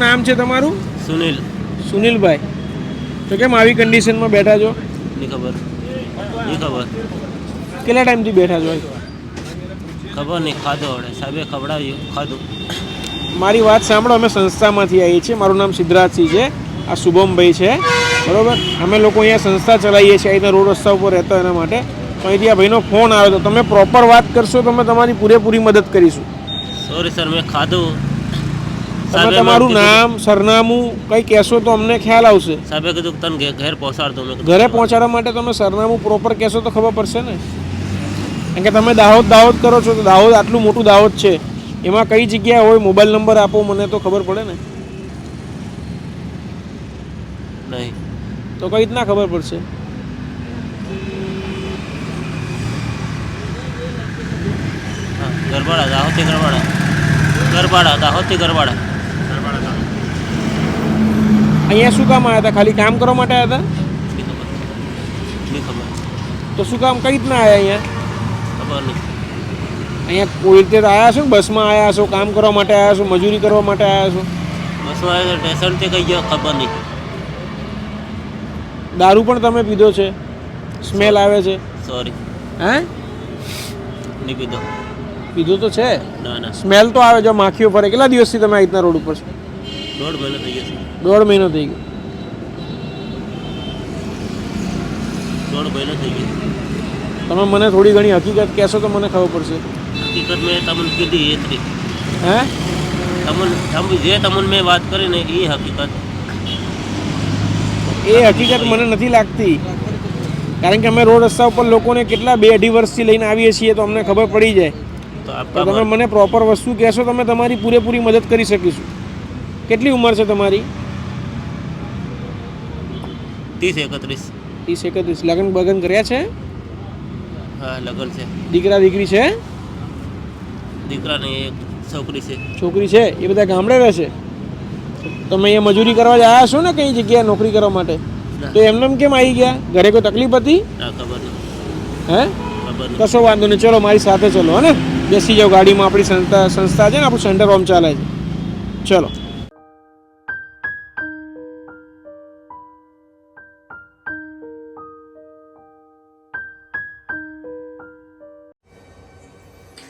નામ છે તમારું? સુનિલ. સુનિલભાઈ. તો કેમ આવી કન્ડિશનમાં બેઠા છો? ની ખબર. ની ખબર. કેટલા ટાઈમથી બેઠા છો? ખબર નહીં ખાધો હવે. સાહેબે ખવડાવ્યું ખાધું. મારી વાત સાંભળો અમે સંસ્થામાંથી આવીએ છીએ. મારું નામ સિદ્ધરાજસિંહ છે. આ શુભમભાઈ છે. બરોબર? અમે લોકો અહીંયા સંસ્થા ચલાવીએ છીએ. અહીંના રોડ રસ્તા ઉપર રહેતા એના માટે. તો અહીંથી આ ભાઈનો ફોન આવ્યો તો તમે પ્રોપર વાત કરશો તો અમે તમારી પૂરેપૂરી મદદ કરીશું. સોરી સર મેં ખાધું. તમે તમારું નામ સરનામું કંઈ કહેશો તો અમને ખ્યાલ આવશે. સાહેબે કીધું તને ઘેર પહોંચાડતો મેં ઘરે પહોંચાડવા માટે તમે સરનામું પ્રોપર કહેશો તો ખબર પડશે ને? કારણ કે તમે દાહોદ દાહોદ કરો છો તો દાહોદ આટલું મોટું દાહોદ છે. એમાં કઈ જગ્યાએ હોય મોબાઈલ નંબર આપો મને તો ખબર પડે ને? નહીં. તો કઈ રીતના ખબર પડશે? ગરબાડા દાહોદથી ગરબાડા. ગરબાડા દાહોદથી ગરબાડા. અહીંયા શું કામ આવ્યા હતા? ખાલી કામ કરવા માટે આવ્યા હતા? તો શું કામ કઈ રીતના આવ્યા અહીંયા? અહીંયા કોઈ રીતે આવ્યા છો? બસમાં આવ્યા છો? કામ કરવા માટે આવ્યા છો? મજૂરી કરવા માટે આવ્યા છો? બસમાં આવ્યો સ્ટેશનથી કઈ ગયા ખબર નહીં. દારૂ પણ તમે પીધો છે? સ્મેલ આવે છે? સોરી હે? નહીં પીધો. પીધો તો છે? ના ના. સ્મેલ તો આવે જો માખીઓ ફરે. કેટલા દિવસથી તમે આ રીતના રોડ ઉપર છો? દોઢ મહિનો થઈ ગયો છે. દોઢ મહિનો થઈ ગયો. દોઢ મહિનો થઈ ગયો. તમે મને થોડી ઘણી હકીકત કહેશો તો મને ખબર પડશે. હકીકત મેં તમને કીધી એટલી હે? તમને તમ- જે તમને મેં વાત કરી ને એ હકીકત. એ હકીકત મને નથી લાગતી. કારણ કે અમે રોડ રસ્તા ઉપર લોકોને કેટલા બે અઢી વર્ષથી લઈને આવીએ છીએ તો અમને ખબર પડી જાય. તો તો તમે મને પ્રોપર વસ્તુ કહેશો તો અમે તમારી પૂરેપૂરી મદદ કરી શકીશું. કેટલી ઉંમર છે તમારી? ત્રીસ એકત્રીસ. ત્રીસ એકત્રીસ. લગ્ન બગન કર્યા છે? હા લગ્ન છે. દીકરા દીકરી છે? દીકરાની એક છોકરી છે. છોકરી છે? એ બધા ગામડે રહે છે? તમે અહીંયા મજૂરી કરવા જ આવ્યા છો ને કઈ જગ્યાએ નોકરી કરવા માટે? તો એમને એમ કેમ આવી ગયા? ઘરે કોઈ તકલીફ હતી? હે? કશો વાંધો નહીં. ચલો મારી સાથે ચલો હે ને? બેસી જાઓ ગાડીમાં. આપણી સંસ્થા સંસ્થા છે ને આપણું સેન્ટર હોમ ચાલે છે. ચલો.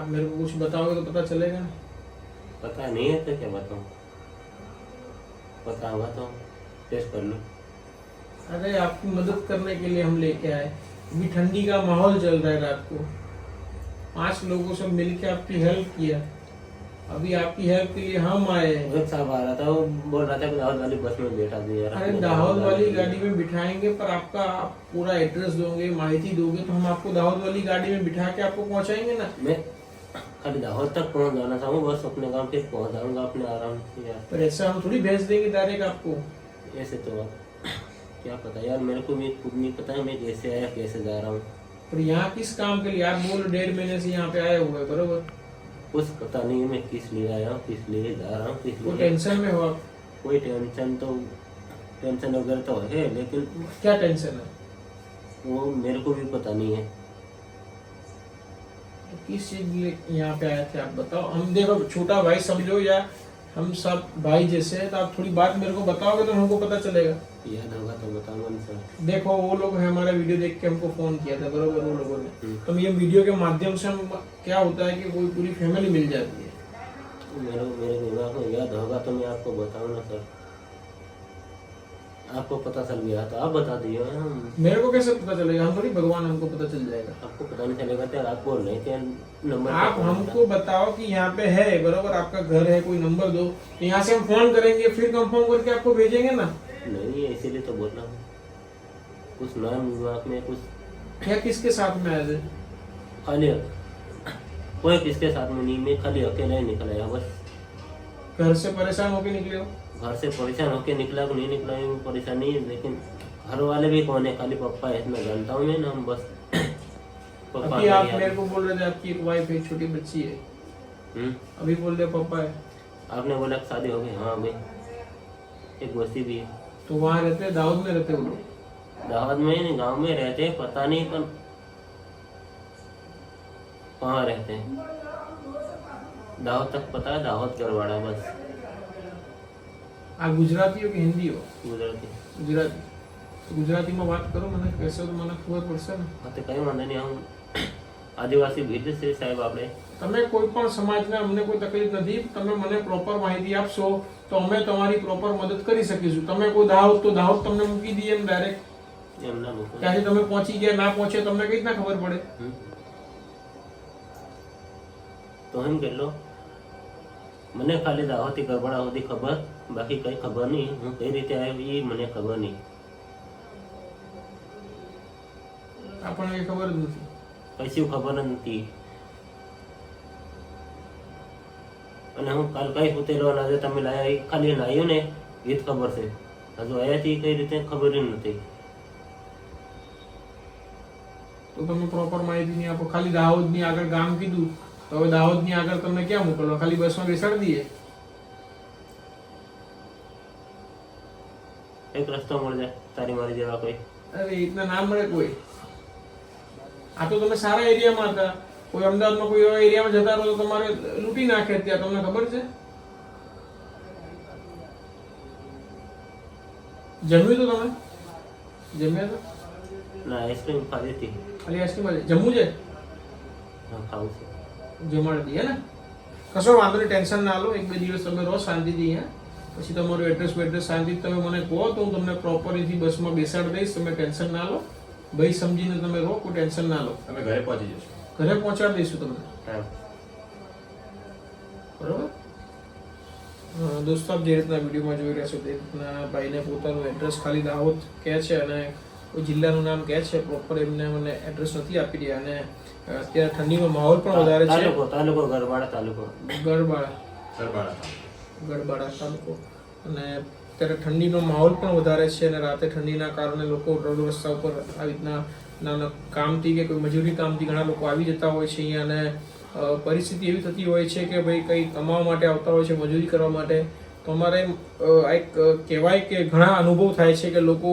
आप मेरे को कुछ बताओगे तो पता चलेगा। पता नहीं है तो क्या बताऊँ? पता होगा तो टेस्ट कर लो। अरे आपकी मदद करने के लिए हम लेके आए। अभी ठंडी का माहौल चल रहा है रात को। पाँच लोगों से मिलके आपकी हेल्प किया। अभी आपकी हेल्प के लिए हम आए हैं। साहब आ रहा था वो बोल रहा था कि दाहोद वाली बस में बैठा दो यार अरे दाहोद वाली गाड़ी में। बिठाएँगे पर आपका आप पूरा एड्रेस दोगे माहिती दोगे तो हम आपको दाहोद वाली गाड़ी में बिठा के आपको पहुंचाएँगे ना? मैं खाली दाहोद तक पहुँच जाना चाहूँ बस अपने गाँव फिर पहुँच जाऊँगा अपने आराम से यार। पर ऐसा हम थोड़ी भेज देंगे डायरेक्ट आपको। ऐसे तो क्या पता यार मेरे को भी खुद नहीं पता है मैं कैसे आया कैसे जा रहा हूँ। और यहाँ किस काम के लिए? आप बोल डेढ़ महीने से यहाँ पे आए हुए हैं, बरोबर। कुछ पता नहीं है मैं किस लिए आया हूँ किस लिए जा रहा हूँ किस लिए टेंशन में हो आप? कोई टेंशन तो टेंशन वगैरह तो है लेकिन क्या टेंशन है? वो मेरे को भी पता नहीं है। तो किस चीज़ यहाँ पे आए थे आप बताओ? हम देखो छोटा भाई समझो या हम सब भाई जैसे हैं तो आप थोड़ी बात मेरे को बताओगे तो हमको पता चलेगा। याद होगा तो बताऊँगा ना सर। देखो वो लोग हैं हमारा वीडियो देख के हमको फ़ोन किया था बरोबर वो लोगों ने। हम्म। तो ये वीडियो के माध्यम से हम क्या होता है कि कोई पूरी फैमिली मिल जाती है। मेरे मेरे दिमाग में याद होगा तो मैं आपको बताऊँ ना सर। आपको पता चल गया तो आप बता दिए मेरे को कैसे पता चलेगा? हम थोड़ी भगवान हमको पता चल जाएगा। आपको पता नहीं चलेगा तो आप बोल रहे थे नंबर आप हमको बताओ कि यहाँ पे है बरोबर आपका घर है कोई नंबर दो। तो यहाँ से हम फ़ोन करेंगे फिर कंफर्म करके आपको भेजेंगे ना? नहीं इसीलिए तो बोल रहा हूँ। कुछ नाम दिमाग में कुछ क्या किसके साथ में आए थे खाली कोई किसके साथ में नहीं मैं खाली अकेले निकल आया बस। घर से परेशान होके निकले हो? घर से परेशान होके निकला कि नहीं निकला ये परेशान है लेकिन घर वाले भी कौन है? खाली पप्पा है इतना जानता हूँ मैं ना हम बस। पप्पा अभी आप मेरे को बोल रहे थे आपकी एक वाइफ है छोटी बच्ची है। हम्म, अभी बोल रहे पापा है। आपने बोला शादी हो गई? हाँ हो गई एक बस्ती भी है। तो वहाँ रहते हैं? दाऊद में रहते हो लोग? दावत में नहीं गाँव में रहते हैं पता नहीं पर कहाँ रहते हैं? દાહોદ તક પતા દાવત કરવાડા બસ. આ ગુજરાતીઓ કે હિન્દીઓ? ગુજરાતી. ગુજરાતી. ગુજરાતીમાં વાત કરો મને કહેશો તો મને ખબર પડશે ને. હા તો કઈ વાંધો નહીં આવું આદિવાસી ભીડ છે સાહેબ આપણે. તમે કોઈ પણ સમાજને અમને કોઈ તકલીફ નથી તમે મને પ્રોપર માહિતી આપશો તો અમે તમારી પ્રોપર મદદ કરી શકીશું. તમે કોઈ દાહોદ તો દાહોદ તમને મૂકી દઈએ એમ ડાયરેક્ટ ત્યાંથી તમે પહોંચી ગયા ના પહોંચે તમને કઈ રીતના ખબર પડે? તો એમ કેટલો મને ખાલી દાહોદથી ગરબડા સુધી ખબર બાકી કઈ ખબર નહીં. હું કઈ રીતે આવી એ મને ખબર નહીં. આપણને ખબર જ નથી. કશું ખબર જ નથી. અને હું કાલ કઈ ઉતેલો અને આજે તમે લાયા એ ખાલી લાવ્યું ને એ જ ખબર છે. હજુ આયાથી કઈ રીતે ખબર જ નથી. તો તમે પ્રોપર માહિતી નહીં આપો. ખાલી દાહોદની આગળ ગામ કીધું. તો હવે દાહોદની આગળ તમને ક્યાં મોકલવા? ખાલી બસમાં બેસાડી દઈએ. એક રસ્તો મળી જાય તારી મારી જેવા કોઈ. અરે એ રીતના ના મળે કોઈ. આ તો તમે સારા એરિયામાં હતા. કોઈ અમદાવાદમાં કોઈ એવા એરિયામાં જતા રહો તો તમારે લૂંટી નાખે ત્યાં. તમને ખબર છે? જમ્યું તો તમે? જમ્યા તો ના આઈસ્ક્રીમ ખાધી હતી. ખાલી આઈસ્ક્રીમ જમવું છે? હા ખાવું છે. જમાડી દઈએ ને? કશો વાંધો નહીં ટેન્શન ના લો. એક બે દિવસ તમે રહો શાંતિથી અહીંયા. પછી તમારું એડ્રેસ બેડ્રેસ શાંતિથી તમે મને કહો તો હું તમને પ્રોપર અહીંથી બસમાં બેસાડી દઈશ. તમે ટેન્શન ના લો. ભાઈ સમજીને તમે રહો કોઈ ટેન્શન ના લો. તમે ઘરે પહોંચી જશો ઘરે પહોંચાડી દઈશું તમને. બરોબર? દોસ્તો આપ જે રીતના વિડીયોમાં જોઈ રહ્યા છો તે રીતના ભાઈને પોતાનું એડ્રેસ ખાલી દાહોદ કહે છે અને કોઈ જિલ્લાનું નામ કહે છે પ્રોપર એમને મને એડ્રેસ નથી આપી રહ્યા અને અત્યારે ઠંડીનો માહોલ પણ વધારે છે. તાલુકો તાલુકો ગરબાડા તાલુકો. ગરબાડા. ગરબાડા ગડબાડા તાલુકો. અને અત્યારે ઠંડીનો માહોલ પણ વધારે છે અને રાતે ઠંડીના કારણે લોકો રોડ રસ્તા ઉપર આવી રીતના નાના કામથી કે કોઈ મજૂરી કામથી ઘણા લોકો આવી જતા હોય છે અહીંયા અને પરિસ્થિતિ એવી થતી હોય છે કે ભાઈ કંઈ કમાવા માટે આવતા હોય છે મજૂરી કરવા માટે. તો અમારે આ એક કહેવાય કે ઘણા અનુભવ થાય છે કે લોકો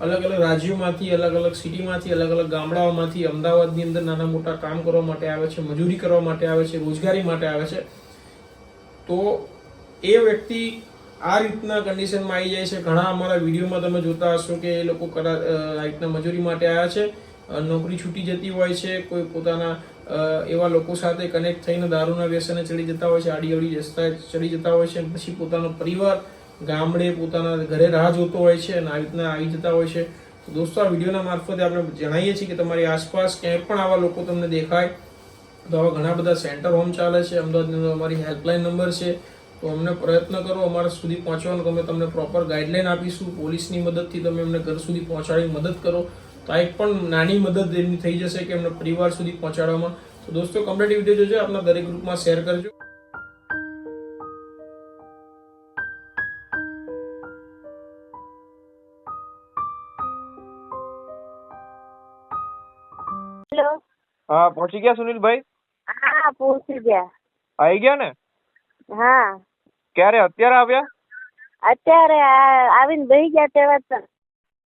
અલગ અલગ રાજ્યોમાંથી અલગ અલગ સિટીમાંથી અલગ અલગ ગામડાઓમાંથી અમદાવાદની અંદર નાના મોટા કામ કરવા માટે આવે છે મજૂરી કરવા માટે આવે છે રોજગારી માટે આવે છે. તો એ વ્યક્તિ આ રીતના કન્ડિશનમાં આવી જાય છે. ઘણા અમારા વિડીયોમાં તમે જોતા હશો કે એ લોકો અ, રીતના મજૂરી માટે આવ્યા છે. નોકરી છૂટી જતી હોય છે કોઈ પોતાના એવા લોકો સાથે કનેક્ટ થઈને દારૂના વ્યસને ચડી જતા હોય છે આડી અડી રસ્તા ચડી જતા હોય છે પછી પોતાનો પરિવાર ગામડે પોતાના ઘરે રાહ જોતો હોય છે અને આવી રીતના આવી જતા હોય છે. તો દોસ્તો, આ વિડીયોના મારફતે આપણે જણાવીએ છીએ કે તમારી આસપાસ ક્યાંય પણ આવા લોકો તમને દેખાય. તો આવા ઘણા બધા સેન્ટર હોમ ચાલે છે. અમદાવાદની અમારી હેલ્પલાઇન નંબર છે. તો અમને પ્રયત્ન કરો અમારા સુધી પહોંચવાનો અમે તમને પ્રોપર ગાઈડલાઇન આપીશું. પોલીસની મદદથી તમે એમને ઘર સુધી પહોંચાડી મદદ કરો. તો આ એક પણ નાની મદદ એમની થઈ જશે કે એમને પરિવાર સુધી પહોંચાડવામાં. તો દોસ્તો કમ્પ્લીટ વીડિયો જોજો. આપના દરેક ગ્રુપમાં શેર કરજો. હા પહોંચી ગયા સુનિલભાઈ? હા પહોંચી ગયા. આવી ગયા ને? હા. ક્યારે અત્યારે આવ્યા? અત્યારે આવીને બેહી ગયા તેવા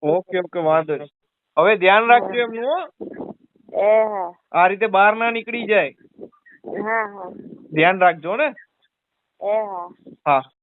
ઓકે ઓકે વાંધો નહીં. હવે ધ્યાન રાખજો એમનું. એ હા. આ રીતે બહાર ના નીકળી જાય. હા હા. ધ્યાન રાખજો ને. એ હા. હા.